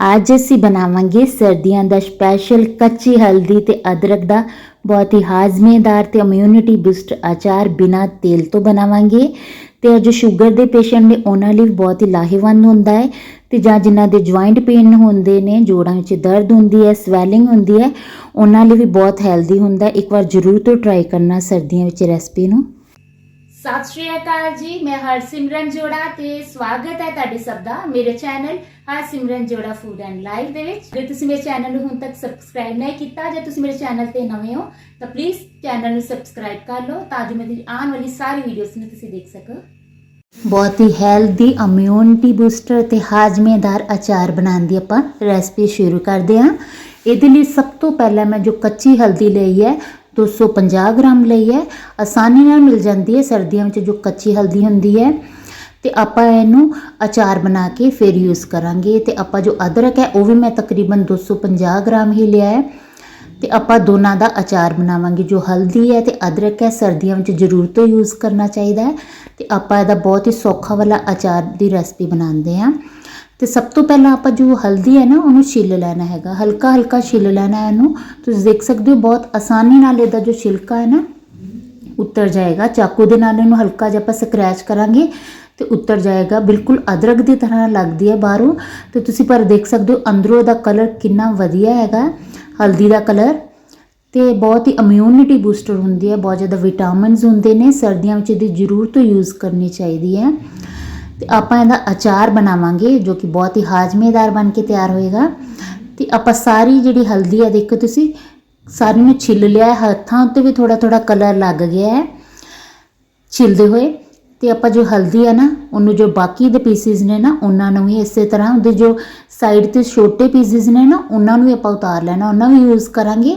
ਅੱਜ ਅਸੀਂ ਬਣਾਵਾਂਗੇ ਸਰਦੀਆਂ ਦਾ ਸਪੈਸ਼ਲ ਕੱਚੀ ਹਲਦੀ ਤੇ ਅਦਰਕ ਦਾ ਬਹੁਤ ਹੀ ਹਾਜ਼ਮੇਦਾਰ ਤੇ ਇਮਿਊਨਿਟੀ ਬੂਸਟ ਅਚਾਰ ਬਿਨਾ ਤੇਲ ਤੋਂ ਬਣਾਵਾਂਗੇ। ਤੇ ਜੋ ਸ਼ੂਗਰ ਦੇ ਪੇਸ਼ੈਂਟ ਨੇ ਉਹਨਾਂ ਲਈ ਵੀ ਬਹੁਤ ਹੀ ਲਾਹੇਵੰਦ ਹੁੰਦਾ ਹੈ ਤੇ ਜਾਂ ਜਿਨ੍ਹਾਂ ਦੇ ਜੁਆਇੰਟ ਪੇਨ ਹੁੰਦੇ ਨੇ, ਜੋੜਾਂ ਵਿੱਚ ਦਰਦ ਹੁੰਦੀ ਹੈ ਸਵੈਲਿੰਗ ਹੁੰਦੀ ਹੈ, ਉਹਨਾਂ ਲਈ ਵੀ ਬਹੁਤ ਹੈਲਦੀ ਹੁੰਦਾ ਇੱਕ ਵਾਰ ਜ਼ਰੂਰ ਤੋਂ ਟਰਾਈ ਕਰਨਾ ਸਰਦੀਆਂ ਵਿੱਚ ਰੈਸਪੀ ਨੂੰ। ਸਤਿ ਸ਼੍ਰੀ ਅਕਾਲ ਜੀ, ਮੈਂ ਹਰਸਿਮਰਨ ਜੋੜਾ ਤੇ ਸਵਾਗਤ ਹੈ ਤੁਹਾਡੇ ਸਭ ਦਾ ਮੇਰੇ ਚੈਨਲ ਹਰਸਿਮਰਨ ਜੋੜਾ ਫੂਡ ਐਂਡ ਲਾਈਫ ਦੇ ਵਿੱਚ। ਜੇ ਤੁਸੀਂ ਮੇਰੇ ਚੈਨਲ ਨੂੰ ਹੁਣ ਤੱਕ ਸਬਸਕ੍ਰਾਈਬ ਨਹੀਂ ਕੀਤਾ, ਜੇ ਤੁਸੀਂ ਮੇਰੇ ਚੈਨਲ ਤੇ ਨਵੇਂ ਹੋ, ਤਾਂ ਪਲੀਜ਼ ਚੈਨਲ ਨੂੰ ਸਬਸਕ੍ਰਾਈਬ ਕਰ ਲਓ ਤਾਂ ਜੋ ਮੇਰੀ ਆਉਣ ਵਾਲੀ ਸਾਰੀ ਵੀਡੀਓਜ਼ ਨੂੰ ਤੁਸੀਂ ਦੇਖ ਸਕੋ। ਬਹੁਤ ਹੀ ਹੈਲਦੀ ਇਮਿਊਨਿਟੀ ਬੂਸਟਰ ਤੇ ਹਾਜ਼ਮੇਦਾਰ ਅਚਾਰ ਬਣਾਉਣ ਦੀ ਆਪਾਂ ਰੈਸਪੀ ਸ਼ੁਰੂ ਕਰਦੇ ਹਾਂ। ਇਹਦੇ ਲਈ ਸਭ ਤੋਂ ਪਹਿਲਾਂ ਮੈਂ ਜੋ ਕੱਚੀ ਹਲਦੀ ਲਈ ਹੈ 250 ਗ੍ਰਾਮ ਲਈ ਹੈ। ਆਸਾਨੀ ਨਾਲ ਮਿਲ ਜਾਂਦੀ ਹੈ ਸਰਦੀਆਂ ਵਿੱਚ, ਜੋ ਕੱਚੀ ਹਲਦੀ ਹੁੰਦੀ ਹੈ। ਤੇ ਆਪਾਂ ਇਹਨੂੰ ਅਚਾਰ ਬਣਾ ਕੇ ਫਿਰ ਯੂਜ਼ ਕਰਾਂਗੇ। ਤੇ ਆਪਾਂ ਜੋ ਅਦਰਕ ਹੈ, ਉਹ ਵੀ ਮੈਂ ਤਕਰੀਬਨ 250 ਗ੍ਰਾਮ ਹੀ ਲਿਆ ਹੈ। ਤੇ ਆਪਾਂ ਦੋਨਾਂ ਦਾ ਅਚਾਰ ਬਣਾਵਾਂਗੇ। ਜੋ ਹਲਦੀ ਹੈ ਤੇ ਅਦਰਕ ਹੈ, ਸਰਦੀਆਂ ਵਿੱਚ ਜ਼ਰੂਰ ਤੋਂ ਯੂਜ਼ ਕਰਨਾ ਚਾਹੀਦਾ ਹੈ। ਤੇ ਆਪਾਂ ਇਹਦਾ ਬਹੁਤ ਹੀ ਸੌਖਾ ਵਾਲਾ ਅਚਾਰ ਦੀ ਰੈਸਪੀ ਬਣਾਉਂਦੇ ਹਾਂ। ਤੇ ਸਭ ਤੋਂ ਪਹਿਲਾਂ ਆਪਾਂ ਜੋ ਹਲਦੀ ਹੈ ਨਾ, ਉਹਨੂੰ ਛਿੱਲ ਲੈਣਾ ਹੈਗਾ। ਹਲਕਾ ਹਲਕਾ ਛਿੱਲ ਲੈਣਾ ਹੈ ਇਹਨੂੰ। ਤੁਸੀਂ ਦੇਖ ਸਕਦੇ ਹੋ, ਬਹੁਤ ਆਸਾਨੀ ਨਾਲ ਇਹਦਾ ਜੋ ਛਿਲਕਾ ਹੈ ਨਾ, ਉੱਤਰ ਜਾਏਗਾ। ਚਾਕੂ ਦੇ ਨਾਲ ਇਹਨੂੰ ਹਲਕਾ ਜਿਹਾ ਆਪਾਂ ਸਕ੍ਰੈਚ ਕਰਾਂਗੇ ਤੇ ਉੱਤਰ ਜਾਏਗਾ। ਬਿਲਕੁਲ ਅਦਰਕ ਦੀ ਤਰ੍ਹਾਂ ਲੱਗਦੀ ਹੈ ਬਾਹਰੋਂ। ਤੇ ਤੁਸੀਂ ਪਰ ਦੇਖ ਸਕਦੇ ਹੋ, ਅੰਦਰੋਂ ਇਹਦਾ ਕਲਰ ਕਿੰਨਾ ਵਧੀਆ ਹੈਗਾ। ਹਲਦੀ ਦਾ ਕਲਰ ਤੇ ਬਹੁਤ ਹੀ ਇਮਿਊਨਿਟੀ ਬੂਸਟਰ ਹੁੰਦੀ ਹੈ। ਬਹੁਤ ਜ਼ਿਆਦਾ ਵਿਟਾਮਿਨਸ ਹੁੰਦੇ ਨੇ। ਸਰਦੀਆਂ ਵਿੱਚ ਇਹਦੀ ਜ਼ਰੂਰ ਤੋਂ ਯੂਜ਼ ਕਰਨੀ ਚਾਹੀਦੀ ਹੈ। ਤੇ ਆਪਾਂ ਇਹਦਾ ਅਚਾਰ ਬਣਾਵਾਂਗੇ, ਜੋ ਕਿ ਬਹੁਤ ਹੀ ਹਾਜ਼ਮੇਦਾਰ ਬਣ ਕੇ ਤਿਆਰ ਹੋਏਗਾ। ਤੇ ਆਪਾਂ ਸਾਰੀ ਜਿਹੜੀ ਹਲਦੀ ਹੈ ਦੇਖੋ ਤੁਸੀਂ ਸਾਰੀ ਨੂੰ ਛਿੱਲ ਲਿਆ ਹੱਥਾਂ ਉੱਤੇ ਵੀ ਥੋੜਾ ਥੋੜਾ ਕਲਰ ਲੱਗ ਗਿਆ ਹੈ। ਛਿਲਦੇ ਹੋਏ, ਤੇ ਆਪਾਂ ਜੋ ਹਲਦੀ ਆ ਨਾ, ਉਹਨੂੰ ਜੋ ਬਾਕੀ ਦੇ ਪੀਸਿਸ ਨੇ ਨਾ, ਉਹਨਾਂ ਨੂੰ ਵੀ ਇਸੇ ਤਰ੍ਹਾਂ, ਉਹਦੇ ਜੋ ਸਾਈਡ ਤੇ ਛੋਟੇ ਪੀਸਿਸ ਨੇ ਨਾ, ਉਹਨਾਂ ਨੂੰ ਵੀ ਆਪਾਂ ਉਤਾਰ ਲੈਣਾ, ਉਹਨਾਂ ਵੀ ਯੂਜ਼ ਕਰਾਂਗੇ।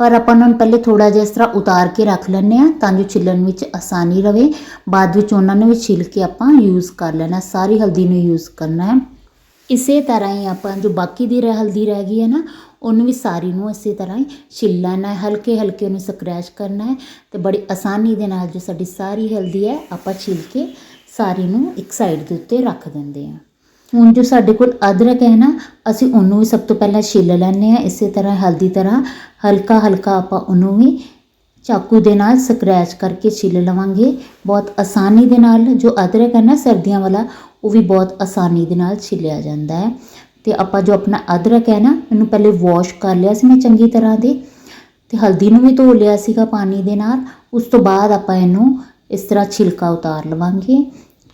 ਪਰ ਆਪਾਂ ਉਹਨਾਂ ਨੂੰ ਪਹਿਲੇ ਥੋੜਾ ਜਿਹਾ ਇਸ ਤਰ੍ਹਾਂ ਉਤਾਰ ਕੇ ਰੱਖ ਲੈਂਦੇ ਆ ਤਾਂ ਜੋ ਛਿੱਲਣ ਵਿੱਚ ਆਸਾਨੀ ਰਵੇ। ਬਾਅਦ ਵਿੱਚ ਉਹਨਾਂ ਨੂੰ ਵੀ ਛਿੱਲ ਕੇ ਆਪਾਂ ਯੂਜ਼ ਕਰ ਲੈਣਾ, ਸਾਰੀ ਹਲਦੀ ਨੂੰ ਯੂਜ਼ ਕਰਨਾ ਹੈ। ਇਸੇ ਤਰ੍ਹਾਂ ਹੀ ਆਪਾਂ ਜੋ ਬਾਕੀ ਦੀ ਰਹਿ ਹਲਦੀ ਰਹਿ ਗਈ ਹੈ ਨਾ, ਉਹਨੂੰ ਵੀ ਸਾਰੀ ਨੂੰ ਇਸੇ ਤਰ੍ਹਾਂ ਹੀ ਛਿੱਲ ਲੈਣਾ ਹੈ ਹਲਕੇ ਹਲਕੇ ਉਹਨੂੰ ਸਕ੍ਰੈਚ ਕਰਨਾ ਹੈ ਤੇ ਬੜੀ ਆਸਾਨੀ ਦੇ ਨਾਲ ਜੋ ਸਾਡੀ ਸਾਰੀ ਹਲਦੀ ਹੈ, ਆਪਾਂ ਛਿੱਲ ਕੇ ਸਾਰੀ ਨੂੰ ਇੱਕ ਸਾਈਡ ਦੇ ਉੱਤੇ ਰੱਖ ਦਿੰਦੇ ਹਾਂ। ਹੁਣ ਜੋ ਸਾਡੇ ਕੋਲ ਅਦਰਕ ਹੈ ਨਾ, ਅਸੀਂ ਉਹਨੂੰ ਵੀ ਸਭ ਤੋਂ ਪਹਿਲਾਂ ਛਿੱਲ ਲੈਂਦੇ ਹਾਂ, ਇਸੇ ਤਰ੍ਹਾਂ ਹਲਦੀ ਤਰ੍ਹਾਂ ਹਲਕਾ ਹਲਕਾ ਆਪਾਂ ਉਹਨੂੰ ਵੀ ਚਾਕੂ ਦੇ ਨਾਲ ਸਕ੍ਰੈਚ ਕਰਕੇ ਛਿੱਲ ਲਵਾਂਗੇ। ਬਹੁਤ ਆਸਾਨੀ ਦੇ ਨਾਲ ਜੋ ਅਦਰਕ ਹੈ ਨਾ ਸਰਦੀਆਂ ਵਾਲਾ, ਉਹ ਵੀ ਬਹੁਤ ਆਸਾਨੀ ਦੇ ਨਾਲ ਛਿੱਲਿਆ ਜਾਂਦਾ ਹੈ। ਤੇ ਆਪਾਂ ਜੋ ਆਪਣਾ ਅਦਰਕ ਹੈ ਨਾ, ਇਹਨੂੰ ਪਹਿਲੇ ਵਾਸ਼ ਕਰ ਲਿਆ ਸੀ ਮੈਂ ਚੰਗੀ ਤਰ੍ਹਾਂ ਦੇ। ਤੇ ਹਲਦੀ ਨੂੰ ਵੀ ਧੋ ਲਿਆ ਸੀਗਾ ਪਾਣੀ ਦੇ ਨਾਲ। ਉਸ ਤੋਂ ਬਾਅਦ ਆਪਾਂ ਇਹਨੂੰ ਇਸ ਤਰ੍ਹਾਂ ਛਿਲਕਾ ਉਤਾਰ ਲਵਾਂਗੇ।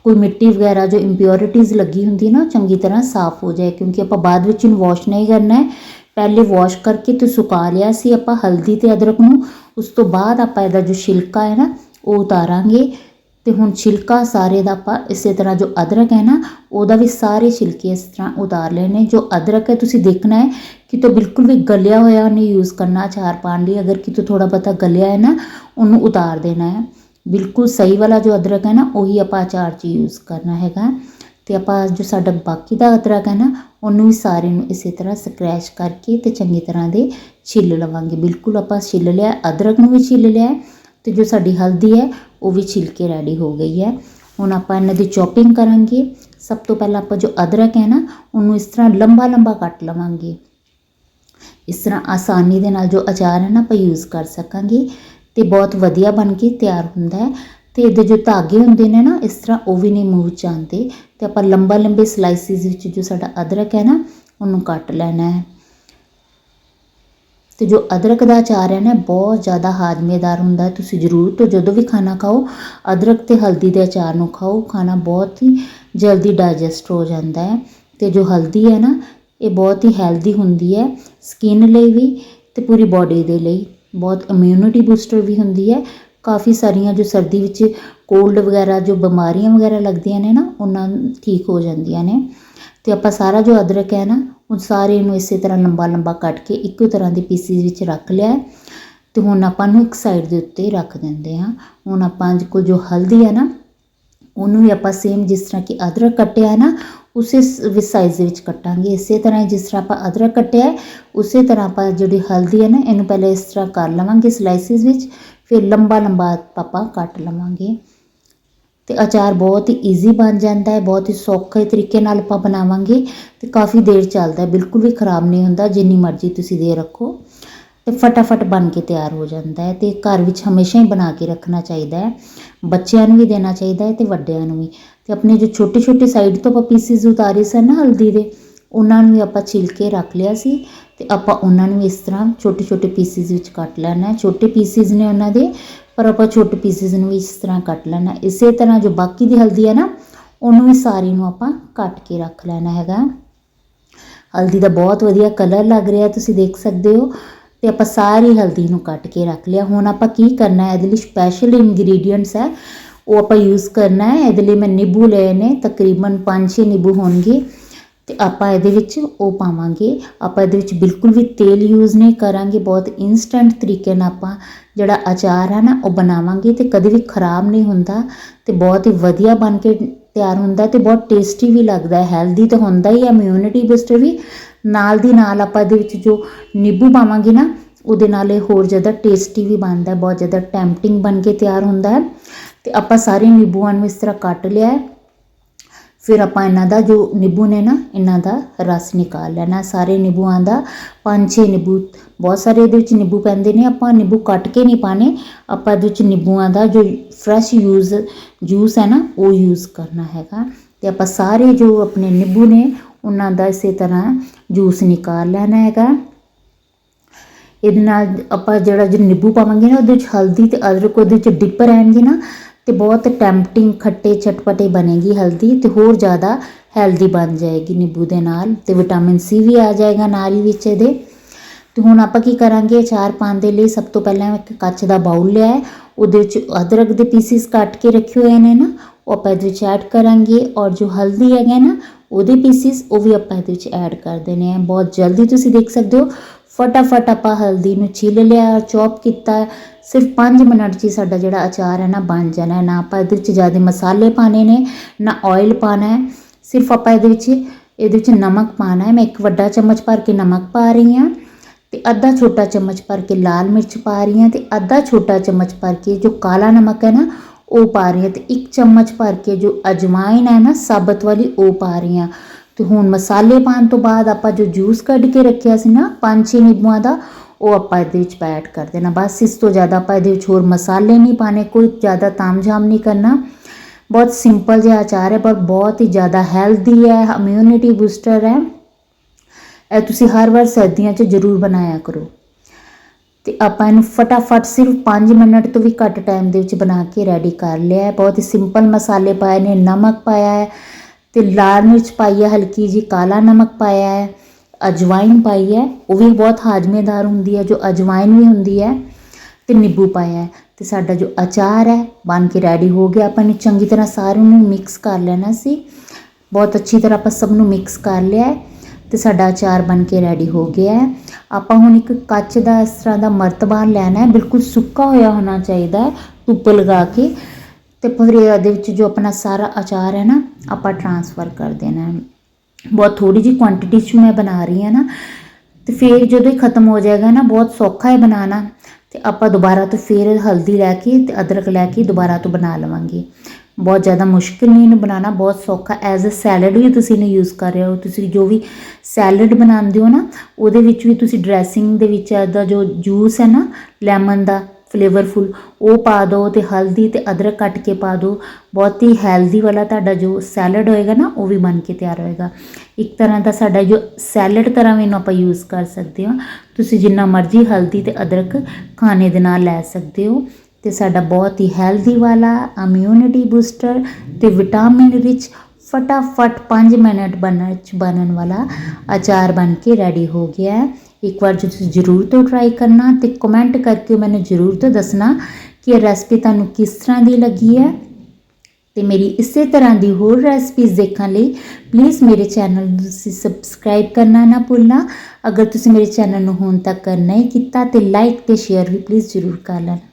ਕੋਈ ਮਿੱਟੀ ਵਗੈਰਾ ਜੋ ਇੰਪਿਉਰਿਟੀਜ਼ ਲੱਗੀ ਹੁੰਦੀ ਹੈ ਨਾ ਉਹ ਚੰਗੀ ਤਰ੍ਹਾਂ ਸਾਫ਼ ਹੋ ਜਾਏ, ਕਿਉਂਕਿ ਆਪਾਂ ਬਾਅਦ ਵਿੱਚ ਇਹਨੂੰ ਵਾਸ਼ ਨਹੀਂ ਕਰਨਾ ਹੈ। ਪਹਿਲੇ ਵਾਸ਼ ਕਰਕੇ ਤੇ ਸੁਕਾ ਲਿਆ ਸੀ ਆਪਾਂ ਹਲਦੀ ਤੇ ਅਦਰਕ ਨੂੰ। ਉਸ ਤੋਂ ਬਾਅਦ ਆਪਾਂ ਇਹਦਾ ਜੋ ਛਿਲਕਾ ਹੈ ਨਾ, ਉਹ ਉਤਾਰਾਂਗੇ। ਤੇ ਹੁਣ ਛਿਲਕਾ ਸਾਰੇ ਦਾ ਆਪਾਂ ਇਸੇ ਤਰ੍ਹਾਂ ਜੋ ਅਦਰਕ ਹੈ ਨਾ, ਉਹਦਾ ਵੀ ਸਾਰੇ ਛਿਲਕੇ ਇਸ ਤਰ੍ਹਾਂ ਉਤਾਰ ਲੈਣੇ। ਜੋ ਅਦਰਕ ਹੈ, ਤੁਸੀਂ ਦੇਖਣਾ ਹੈ ਕਿ ਤੋਂ ਬਿਲਕੁਲ ਵੀ ਗਲਿਆ ਹੋਇਆ ਨਹੀਂ ਯੂਜ਼ ਕਰਨਾ ਅਚਾਰ ਪਾਉਣ ਲਈ। ਅਗਰ ਕਿਤੋਂ ਥੋੜਾ ਬਹੁਤਾ ਗਲਿਆ ਹੈ ਨਾ, ਉਹਨੂੰ ਉਤਾਰ ਦੇਣਾ ਹੈ। ਬਿਲਕੁਲ ਸਹੀ ਵਾਲਾ ਜੋ ਅਦਰਕ ਹੈ ਨਾ, ਉਹੀ ਆਪਾਂ ਅਚਾਰ 'ਚ ਯੂਜ਼ ਕਰਨਾ ਹੈਗਾ। ਤੇ ਆਪਾਂ ਜੋ ਸਾਡਾ ਬਾਕੀ ਦਾ ਅਦਰਕ ਹੈ ਨਾ, ਉਹਨੂੰ ਵੀ ਸਾਰੇ ਨੂੰ ਇਸੇ ਤਰ੍ਹਾਂ ਸਕ੍ਰੈਚ ਕਰਕੇ ਤੇ ਚੰਗੀ ਤਰ੍ਹਾਂ ਦੇ ਛਿੱਲ ਲਵਾਂਗੇ। ਬਿਲਕੁਲ ਆਪਾਂ ਛਿੱਲ ਲਿਆ, ਅਦਰਕ ਨੂੰ ਵੀ ਛਿੱਲ ਲਿਆ ਹੈ ਤੇ ਜੋ ਸਾਡੀ ਹਲਦੀ ਹੈ, ਉਹ ਵੀ ਛਿੱਲ ਕੇ ਰੈਡੀ ਹੋ ਗਈ ਹੈ। ਹੁਣ ਆਪਾਂ ਇਹਨਾਂ ਦੀ ਚੌਪਿੰਗ ਕਰਾਂਗੇ। ਸਭ ਤੋਂ ਪਹਿਲਾਂ ਆਪਾਂ ਜੋ ਅਦਰਕ ਹੈ ਨਾ, ਉਹਨੂੰ ਇਸ ਤਰ੍ਹਾਂ ਲੰਬਾ ਲੰਬਾ ਕੱਟ ਲਵਾਂਗੇ। ਇਸ ਤਰ੍ਹਾਂ ਆਸਾਨੀ ਦੇ ਨਾਲ ਜੋ ਅਚਾਰ ਹੈ ਨਾ, ਆਪਾਂ ਯੂਜ਼ ਕਰ ਸਕਾਂਗੇ। ਤੇ ਬਹੁਤ ਵਧੀਆ ਬਣ ਕੇ ਤਿਆਰ ਹੁੰਦਾ ਹੈ। ਤੇ ਇਹਦੇ ਜੋ ਧਾਗੇ ਹੁੰਦੇ ਨੇ ਨਾ, ਇਸ ਤਰ੍ਹਾਂ ਉਹ ਵੀ ਨਹੀਂ ਮੂੰਹ 'ਚ ਆਉਂਦੇ। ਤੇ ਆਪਾਂ ਲੰਬਾ ਲੰਬੇ ਸਲਾਈਸਿਸ ਵਿੱਚ ਜੋ ਸਾਡਾ ਅਦਰਕ ਹੈ ਨਾ, ਉਹਨੂੰ ਕੱਟ ਲੈਣਾ ਹੈ। ਤੇ ਜੋ ਅਦਰਕ ਦਾ ਅਚਾਰ ਹੈ ਨਾ, ਬਹੁਤ ਜ਼ਿਆਦਾ ਹਾਜ਼ਮੇਦਾਰ ਹੁੰਦਾ ਹੈ। ਤੁਸੀਂ ਜ਼ਰੂਰ ਤੋਂ ਜਦੋਂ ਵੀ ਖਾਣਾ ਖਾਓ, ਅਦਰਕ ਤੇ ਹਲਦੀ ਦੇ ਅਚਾਰ ਨੂੰ ਖਾਓ, ਖਾਣਾ ਬਹੁਤ ਹੀ ਜਲਦੀ ਡਾਈਜੈਸਟ ਹੋ ਜਾਂਦਾ ਹੈ। ਤੇ ਜੋ ਹਲਦੀ ਹੈ ਨਾ, ਇਹ ਬਹੁਤ ਹੀ ਹੈਲਦੀ ਹੁੰਦੀ ਹੈ ਸਕਿਨ ਲਈ ਵੀ ਤੇ ਪੂਰੀ ਬਾਡੀ ਦੇ ਲਈ। ਬਹੁਤ ਇਮਿਊਨਿਟੀ ਬੂਸਟਰ ਵੀ ਹੁੰਦੀ ਹੈ। ਕਾਫੀ ਸਾਰੀਆਂ ਜੋ ਸਰਦੀ ਵਿੱਚ ਕੋਲਡ ਵਗੈਰਾ, ਜੋ ਬਿਮਾਰੀਆਂ ਵਗੈਰਾ ਲੱਗਦੀਆਂ ਨੇ ਨਾ, ਉਹਨਾਂ ਠੀਕ ਹੋ ਜਾਂਦੀਆਂ ਨੇ। ਤੇ ਆਪਾਂ ਸਾਰਾ ਜੋ ਅਦਰਕ ਹੈ ਨਾ, ਉਹ ਸਾਰੇ ਨੂੰ ਇਸੇ ਤਰ੍ਹਾਂ ਲੰਬਾ ਲੰਬਾ ਕੱਟ ਕੇ ਇੱਕੋ ਤਰ੍ਹਾਂ ਦੇ ਪੀਸਿਸ ਵਿੱਚ ਰੱਖ ਲਿਆ ਹੈ। ਤੇ ਹੁਣ ਆਪਾਂ ਨੂੰ ਇੱਕ ਸਾਈਡ ਦੇ ਉੱਤੇ ਰੱਖ ਦਿੰਦੇ ਹਾਂ। ਹੁਣ ਆਪਾਂ ਕੋਲ ਜੋ ਹਲਦੀ ਹੈ ਨਾ, ਉਹਨੂੰ ਵੀ ਆਪਾਂ ਸੇਮ ਜਿਸ ਤਰ੍ਹਾਂ ਕਿ ਅਦਰਕ ਕੱਟਿਆ ਨਾ ਉਸੇ ਸਾਈਜ਼ ਦੇ ਵਿੱਚ ਕੱਟਾਂਗੇ। ਇਸੇ ਤਰ੍ਹਾਂ ਜਿਸ ਤਰ੍ਹਾਂ ਆਪਾਂ ਅਦਰਕ ਕੱਟਿਆ ਉਸੇ ਤਰ੍ਹਾਂ ਆਪਾਂ ਜਿਹੜੀ ਹਲਦੀ ਹੈ ਨਾ, ਇਹਨੂੰ ਪਹਿਲੇ ਇਸ ਤਰ੍ਹਾਂ ਕਰ ਲਵਾਂਗੇ ਸਲਾਈਸਿਸ ਵਿੱਚ, ਫਿਰ ਲੰਬਾ ਲੰਬਾ ਆਪਾਂ ਕੱਟ ਲਵਾਂਗੇ। ਤੇ ਅਚਾਰ ਬਹੁਤ ਹੀ ਈਜ਼ੀ ਬਣ ਜਾਂਦਾ ਹੈ, ਬਹੁਤ ਹੀ ਸੌਖੇ ਤਰੀਕੇ ਨਾਲ ਆਪਾਂ ਬਣਾਵਾਂਗੇ ਤੇ ਕਾਫੀ ਦੇਰ ਚੱਲਦਾ ਹੈ, ਬਿਲਕੁਲ ਵੀ ਖਰਾਬ ਨਹੀਂ ਹੁੰਦਾ, ਜਿੰਨੀ ਮਰਜ਼ੀ ਤੁਸੀਂ ਦੇ ਰੱਖੋ। ਤੇ ਫਟਾਫਟ ਬਣ ਕੇ ਤਿਆਰ ਹੋ ਜਾਂਦਾ ਹੈ ਤੇ ਘਰ ਵਿੱਚ ਹਮੇਸ਼ਾ ਹੀ ਬਣਾ ਕੇ ਰੱਖਣਾ ਚਾਹੀਦਾ ਹੈ। ਬੱਚਿਆਂ ਨੂੰ ਵੀ ਦੇਣਾ ਚਾਹੀਦਾ ਹੈ ਤੇ ਵੱਡਿਆਂ ਨੂੰ ਵੀ। ਤੇ ਆਪਣੇ ਜੋ ਛੋਟੇ ਛੋਟੇ ਸਾਈਡ ਤੋਂ ਆਪਾਂ ਪੀਸਿਸ ਉਤਾਰੇ ਸਨ ਨਾ ਹਲਦੀ ਦੇ, ਉਹਨਾਂ ਨੂੰ ਵੀ ਆਪਾਂ ਛਿਲ ਕੇ ਰੱਖ ਲਿਆ ਸੀ ਤੇ ਆਪਾਂ ਉਹਨਾਂ ਨੂੰ ਇਸ ਤਰ੍ਹਾਂ ਛੋਟੇ ਛੋਟੇ ਪੀਸਿਸ ਵਿੱਚ ਕੱਟ ਲੈਣਾ ਛੋਟੇ ਪੀਸਿਸ ਨੇ ਉਹਨਾਂ ਦੇ, ਪਰ ਆਪਾਂ ਛੋਟੇ ਪੀਸਿਸ ਨੂੰ ਵੀ ਇਸ ਤਰ੍ਹਾਂ ਕੱਟ ਲੈਣਾ ਇਸੇ ਤਰ੍ਹਾਂ ਜੋ ਬਾਕੀ ਦੀ ਹਲਦੀ ਹੈ ਨਾ, ਉਹਨੂੰ ਵੀ ਸਾਰੀ ਨੂੰ ਆਪਾਂ ਕੱਟ ਕੇ ਰੱਖ ਲੈਣਾ ਹੈਗਾ। ਹਲਦੀ ਦਾ ਬਹੁਤ ਵਧੀਆ ਕਲਰ ਲੱਗ ਰਿਹਾ, ਤੁਸੀਂ ਦੇਖ ਸਕਦੇ ਹੋ। ਤੇ ਆਪਾਂ ਸਾਰੀ ਹਲਦੀ ਨੂੰ ਕੱਟ ਕੇ ਰੱਖ ਲਿਆ। ਹੁਣ ਆਪਾਂ ਕੀ ਕਰਨਾ ਹੈ? ਇਹਦੇ ਲਈ ਸਪੈਸ਼ਲ ਇੰਗਰੀਡੀਅੰਟਸ ਹੈ। ਉਹ ਆਪਾਂ ਯੂਜ਼ ਕਰਨਾ ਹੈ। ਇਹਦੇ ਲਈ ਮੈਂ ਨਿੰਬੂ ਲਏ ਨੇ। ਤਕਰੀਬਨ 5-6 ਨਿੰਬੂ ਹੋਣਗੇ। ਤੇ ਆਪਾਂ ਇਹਦੇ ਵਿੱਚ ਉਹ ਪਾਵਾਂਗੇ। ਆਪਾਂ ਇਹਦੇ ਵਿੱਚ ਬਿਲਕੁਲ ਵੀ ਤੇਲ ਯੂਜ਼ ਨਹੀਂ ਕਰਾਂਗੇ। ਬਹੁਤ ਇਨਸਟੈਂਟ ਤਰੀਕੇ ਨਾਲ ਆਪਾਂ ਜਿਹੜਾ ਅਚਾਰ ਹੈ ਨਾ, ਉਹ ਬਣਾਵਾਂਗੇ ਤੇ ਕਦੇ ਵੀ ਖਰਾਬ ਨਹੀਂ ਹੁੰਦਾ ਤੇ ਬਹੁਤ ਹੀ ਵਧੀਆ ਬਣ ਕੇ ਤਿਆਰ ਹੁੰਦਾ ਤੇ ਬਹੁਤ ਟੇਸਟੀ ਵੀ ਲੱਗਦਾ ਹੈ ਹੈਲਦੀ ਤਾਂ ਹੁੰਦਾ ਹੀ ਹੈ ਇਮਿਊਨਿਟੀ ਬੂਸਟਰ ਵੀ। ਨਾਲ ਦੀ ਨਾਲ ਆਪਾਂ ਇਹਦੇ ਵਿੱਚ ਜੋ ਨਿੰਬੂ ਪਾਵਾਂਗੇ ਨਾ, ਉਹਦੇ ਨਾਲ ਇਹ ਹੋਰ ਜ਼ਿਆਦਾ ਟੇਸਟੀ ਵੀ ਬਣਦਾ ਬਹੁਤ ਜ਼ਿਆਦਾ ਟੈਂਪਟਿੰਗ ਬਣ ਕੇ ਤਿਆਰ ਹੁੰਦਾ ਹੈ। ਤੇ ਆਪਾਂ ਸਾਰੇ ਨਿੰਬੂਆਂ ਨੂੰ ਇਸ ਤਰ੍ਹਾਂ ਕੱਟ ਲਿਆ ਹੈ। ਫਿਰ ਆਪਾਂ ਇਹਨਾਂ ਦਾ ਜੋ ਨਿੰਬੂ ਨੇ ਨਾ, ਇਹਨਾਂ ਦਾ ਰਸ ਨਿਕਾਲ ਲੈਣਾ। ਸਾਰੇ ਨਿੰਬੂਆਂ ਦਾ ਪੰਜ ਛੇ ਨਿੰਬੂ, ਬਹੁਤ ਸਾਰੇ ਇਹਦੇ ਵਿੱਚ ਨਿੰਬੂ ਪੈਂਦੇ ਨੇ। ਆਪਾਂ ਨਿੰਬੂ ਕੱਟ ਕੇ ਨਹੀਂ ਪਾਣੇ। ਆਪਾਂ ਇਹਦੇ ਵਿੱਚ ਨਿੰਬੂਆਂ ਦਾ ਜੋ ਫਰੈਸ਼ ਯੂਜ਼ ਜੂਸ ਹੈ ਨਾ, ਉਹ ਯੂਜ਼ ਕਰਨਾ ਹੈਗਾ। ਤੇ ਆਪਾਂ ਸਾਰੇ ਜੋ ਆਪਣੇ ਨਿੰਬੂ ਨੇ, ਉਹਨਾਂ ਦਾ ਇਸੇ ਤਰ੍ਹਾਂ ਜੂਸ ਨਿਕਾਲ ਲੈਣਾ ਹੈਗਾ। ਇਹਦੇ ਨਾਲ ਆਪਾਂ ਜਿਹੜਾ ਜੋ ਨਿੰਬੂ ਪਾਵਾਂਗੇ ਨਾ, ਉਹਦੇ ਵਿੱਚ ਹਲਦੀ ਤੇ ਅਦਰਕ ਉਹਦੇ ਵਿੱਚ ਡਿਪ ਰਹਿਣਗੇ ਨਾ ਤੇ ਬਹੁਤ ਟੈਂਪਟਿੰਗ ਖੱਟੇ, ਚਟਪਟੇ ਬਣੇਗੀ ਹਲਦੀ ਤੇ ਹੋਰ ਜ਼ਿਆਦਾ ਹੈਲਦੀ ਬਣ ਜਾਏਗੀ ਨਿੰਬੂ ਦੇ ਨਾਲ ਤੇ ਵਿਟਾਮਿਨ ਸੀ ਵੀ ਆ ਜਾਏਗਾ ਨਾਰੀ ਵਿੱਚ ਇਹਦੇ। ਤੇ ਹੁਣ ਆਪਾਂ ਕੀ ਕਰਾਂਗੇ, ਅਚਾਰ ਪਾਉਣ ਦੇ ਲਈ ਸਭ ਤੋਂ ਪਹਿਲਾਂ ਇੱਕ ਕੱਚ ਦਾ ਬਾਉਲ ਲਿਆ ਹੈ। ਉਹਦੇ ਵਿੱਚ ਅਦਰਕ ਦੇ ਪੀਸਿਸ ਕੱਟ ਕੇ ਰੱਖੇ ਹੋਏ ਨੇ ਨਾ, ਉਹ ਆਪਾਂ ਇਹਦੇ ਵਿੱਚ ਐਡ ਕਰਾਂਗੇ ਔਰ ਜੋ ਹਲਦੀ ਹੈਗਾ ਨਾ, ਉਹਦੇ ਪੀਸਿਸ ਉਹ ਵੀ ਆਪਾਂ ਇਹਦੇ ਵਿੱਚ ਐਡ ਕਰ ਦੇਣੇ ਆ। ਬਹੁਤ ਜਲਦੀ ਤੁਸੀਂ ਦੇਖ ਸਕਦੇ ਹੋ। ਫਟਾਫਟ ਆਪਾਂ ਹਲਦੀ ਨੂੰ ਛਿੱਲ ਲਿਆ, ਚੌਪ ਕੀਤਾ। ਸਿਰਫ 5 ਮਿੰਟ 'ਚ ਹੀ ਸਾਡਾ ਜਿਹੜਾ ਅਚਾਰ ਹੈ ਨਾ ਬਣ ਜਾਣਾ ਹੈ। ਨਾ ਆਪਾਂ ਇਹਦੇ ਵਿੱਚ ਜ਼ਿਆਦਾ ਮਸਾਲੇ ਪਾਣੇ ਨੇ, ਨਾ ਆਇਲ ਪਾਣਾ ਹੈ। ਸਿਰਫ ਆਪਾਂ ਇਹਦੇ ਵਿੱਚ ਇਹਦੇ ਵਿੱਚ ਨਮਕ ਪਾਣਾ ਹੈ। ਮੈਂ ਇੱਕ ਵੱਡਾ ਚਮਚ ਭਰ ਕੇ ਨਮਕ ਪਾ ਰਹੀ ਹਾਂ ਤੇ ਅੱਧਾ ਛੋਟਾ ਚਮਚ ਭਰ ਕੇ ਲਾਲ ਮਿਰਚ ਪਾ ਰਹੀ ਹਾਂ ਤੇ ਅੱਧਾ ਛੋਟਾ ਚਮਚ ਭਰ ਕੇ ਜੋ ਕਾਲਾ ਨਮਕ ਹੈ ਨਾ, ਉਹ ਪਾ ਰਹੀ ਹਾਂ ਤੇ ਇੱਕ ਚਮਚ ਭਰ ਕੇ ਜੋ ਅਜਵਾਇਨ ਹੈ ਨਾ, ਸਾਬਤ ਵਾਲੀ, ਉਹ ਪਾ ਰਹੀ ਹਾਂ। ਤੇ ਹੁਣ ਮਸਾਲੇ ਪਾਉਣ ਤੋਂ ਬਾਅਦ ਆਪਾਂ ਜੋ ਜੂਸ ਕੱਢ ਕੇ ਰੱਖਿਆ ਸੀ ਨਾ, ਪੰਜ ਛੇ ਨਿੰਬੂਆਂ ਦਾ, ਉਹ ਆਪਾਂ ਇਹਦੇ ਵਿੱਚ ਐਡ ਕਰ ਦੇਣਾ। ਬਸ ਇਸ ਤੋਂ ਜ਼ਿਆਦਾ ਆਪਾਂ ਇਹਦੇ ਵਿੱਚ ਹੋਰ ਮਸਾਲੇ ਨਹੀਂ ਪਾਣੇ ਕੋਈ ਜ਼ਿਆਦਾ ਤਾਮਝਾਮ ਨਹੀਂ ਕਰਨਾ। ਬਹੁਤ ਸਿੰਪਲ ਜਿਹਾ ਅਚਾਰ ਹੈ, ਪਰ ਬਹੁਤ ਹੀ ਜ਼ਿਆਦਾ ਹੈਲਦੀ ਹੈ ਇਮਿਊਨਿਟੀ ਬੂਸਟਰ ਹੈ। ਇਹ ਤੁਸੀਂ ਹਰ ਵਾਰ ਸਰਦੀਆਂ 'ਚ ਜ਼ਰੂਰ ਬਣਾਇਆ ਕਰੋ। ਤੇ ਆਪਾਂ ਇਹਨੂੰ ਫਟਾਫਟ ਸਿਰਫ 5 ਮਿੰਟ ਤੋਂ ਵੀ ਘੱਟ ਟਾਈਮ ਦੇ ਵਿੱਚ ਬਣਾ ਕੇ ਰੈਡੀ ਕਰ ਲਿਆ ਹੈ। ਬਹੁਤ ਹੀ ਸਿੰਪਲ ਮਸਾਲੇ ਪਾਏ ਨੇ, ਨਮਕ ਪਾਇਆ ਹੈ ਤੇ ਲਾਲ ਮਿਰਚ ਪਾਈ ਹੈ, ਹਲਕੀ ਜੀ ਕਾਲਾ ਨਮਕ ਪਾਇਆ ਹੈ ਅਜਵਾਇਨ ਪਾਈ ਹੈ, ਉਹ ਵੀ ਬਹੁਤ ਹਾਜ਼ਮੇਦਾਰ ਹੁੰਦੀ ਹੈ, ਜੋ ਅਜਵਾਇਨ ਵੀ ਹੁੰਦੀ ਹੈ ਤੇ ਨਿੰਬੂ ਪਾਇਆ ਹੈ। ਤੇ ਸਾਡਾ ਜੋ ਅਚਾਰ ਹੈ, ਬਣ ਕੇ ਰੈਡੀ ਹੋ ਗਿਆ। ਆਪਾਂ ਨੇ ਚੰਗੀ ਤਰ੍ਹਾਂ ਸਾਰਿਆਂ ਨੂੰ ਮਿਕਸ ਕਰ ਲੈਣਾ ਸੀ। ਬਹੁਤ ਅੱਛੀ ਤਰ੍ਹਾਂ ਆਪਾਂ ਸਭ ਨੂੰ ਮਿਕਸ ਕਰ ਲਿਆ ਹੈ ਤੇ ਸਾਡਾ ਅਚਾਰ ਬਣ ਕੇ ਰੈਡੀ ਹੋ ਗਿਆ ਹੈ। ਆਪਾਂ ਹੁਣ ਇੱਕ ਕੱਚ ਦਾ ਇਸ ਤਰ੍ਹਾਂ ਦਾ ਮਰਤਬਾਨ ਲੈਣਾ ਹੈ। ਬਿਲਕੁਲ ਸੁੱਕਾ ਹੋਇਆ ਹੋਣਾ ਚਾਹੀਦਾ ਹੈ, ਧੁੱਪ ਲਗਾ ਕੇ। ਤੇ ਫਿਰ ਇਹਦੇ ਵਿੱਚ ਜੋ ਆਪਣਾ ਸਾਰਾ ਅਚਾਰ ਹੈ ਨਾ, ਆਪਾਂ ਟਰਾਂਸਫਰ ਕਰ ਦੇਣਾ ਹੈ। ਬਹੁਤ ਥੋੜੀ ਜੀ ਕੁਆਂਟੀਟੀ 'ਚ ਮੈਂ ਬਣਾ ਰਹੀ ਹਾਂ ਨਾ, ਤੇ ਫਿਰ ਜਦੋਂ ਇਹ ਖਤਮ ਹੋ ਜਾਏਗਾ ਨਾ, ਬਹੁਤ ਸੌਖਾ ਹੈ ਬਣਾਉਣਾ। ਤੇ ਆਪਾਂ ਦੁਬਾਰਾ ਤੋਂ ਫਿਰ ਹਲਦੀ ਲੈ ਕੇ ਤੇ ਅਦਰਕ ਲੈ ਕੇ ਦੁਬਾਰਾ ਤੋਂ ਬਣਾ ਲਵਾਂਗੇ। ਬਹੁਤ ਜ਼ਿਆਦਾ ਮੁਸ਼ਕਿਲ ਨਹੀਂ ਇਹਨੂੰ ਬਣਾਉਣਾ, ਬਹੁਤ ਸੌਖਾ। ਐਜ਼ ਅ ਸੈਲਡ ਵੀ ਤੁਸੀਂ ਇਹਨੂੰ ਯੂਜ਼ ਕਰ ਰਹੇ ਹੋ। ਤੁਸੀਂ ਜੋ ਵੀ ਸੈਲਡ ਬਣਾਉਂਦੇ ਹੋ ਨਾ, ਉਹਦੇ ਵਿੱਚ ਵੀ ਤੁਸੀਂ ਡਰੈਸਿੰਗ ਦੇ ਵਿੱਚ ਇਹਦਾ ਜੋ ਜੂਸ ਹੈ ਨਾ ਲੈਮਨ ਦਾ ਫਲੇਵਰਫੁਲ ਉਹ ਪਾ ਦਿਓ ਤੇ ਹਲਦੀ ਤੇ ਅਦਰਕ ਕੱਟ ਕੇ ਪਾ ਦਿਓ। ਬਹੁਤ ਹੀ ਹੈਲਦੀ ਵਾਲਾ ਤੁਹਾਡਾ ਜੋ ਸੈਲਡ ਹੋਏਗਾ ਨਾ, ਉਹ ਵੀ ਬਣ ਕੇ ਤਿਆਰ ਹੋਏਗਾ। ਇੱਕ ਤਰ੍ਹਾਂ ਦਾ ਸਾਡਾ ਜੋ ਸੈਲਡ ਤਰ੍ਹਾਂ ਵੀ ਇਹਨੂੰ ਆਪਾਂ ਯੂਜ਼ ਕਰ ਸਕਦੇ ਹਾਂ। ਤੁਸੀਂ ਜਿੰਨਾ ਮਰਜ਼ੀ ਹਲਦੀ ਤੇ ਅਦਰਕ ਖਾਣੇ ਦੇ ਨਾਲ ਲੈ ਸਕਦੇ ਹੋ। ਤੇ ਸਾਡਾ ਬਹੁਤ ਹੀ ਹੈਲਦੀ ਵਾਲਾ ਇਮਿਊਨਿਟੀ ਬੂਸਟਰ ਤੇ ਵਿਟਾਮਿਨ ਰਿਚ ਫਟਾਫਟ 5 ਮਿੰਟ ਬਣਨ ਚ ਬਣਨ ਵਾਲਾ ਅਚਾਰ ਬਣ ਕੇ ਰੈਡੀ ਹੋ ਗਿਆ ਹੈ। ਇੱਕ ਵਾਰ ਤੁਸੀਂ ਜ਼ਰੂਰ ਤੋਂ ਟਰਾਈ ਕਰਨਾ ਤੇ ਕਮੈਂਟ ਕਰਕੇ ਮੈਨੂੰ ਜ਼ਰੂਰ ਤੋਂ ਦੱਸਣਾ ਕਿ ਇਹ ਰੈਸਪੀ ਤੁਹਾਨੂੰ ਕਿਸ ਤਰ੍ਹਾਂ ਦੀ ਲੱਗੀ ਹੈ। ਤੇ ਮੇਰੀ ਇਸੇ ਤਰ੍ਹਾਂ ਦੀ ਹੋਰ ਰੈਸਪੀਜ਼ ਦੇਖਣ ਲਈ ਪਲੀਜ਼ ਮੇਰੇ ਚੈਨਲ ਨੂੰ ਤੁਸੀਂ ਸਬਸਕ੍ਰਾਈਬ ਕਰਨਾ ਨਾ ਭੁੱਲਣਾ। ਅਗਰ ਤੁਸੀਂ ਮੇਰੇ ਚੈਨਲ ਨੂੰ ਹੁਣ ਤੱਕ ਨਹੀਂ ਕੀਤਾ ਤੇ ਲਾਈਕ ਤੇ ਸ਼ੇਅਰ ਵੀ ਪਲੀਜ਼ ਜ਼ਰੂਰ ਕਰ ਲੈਣਾ।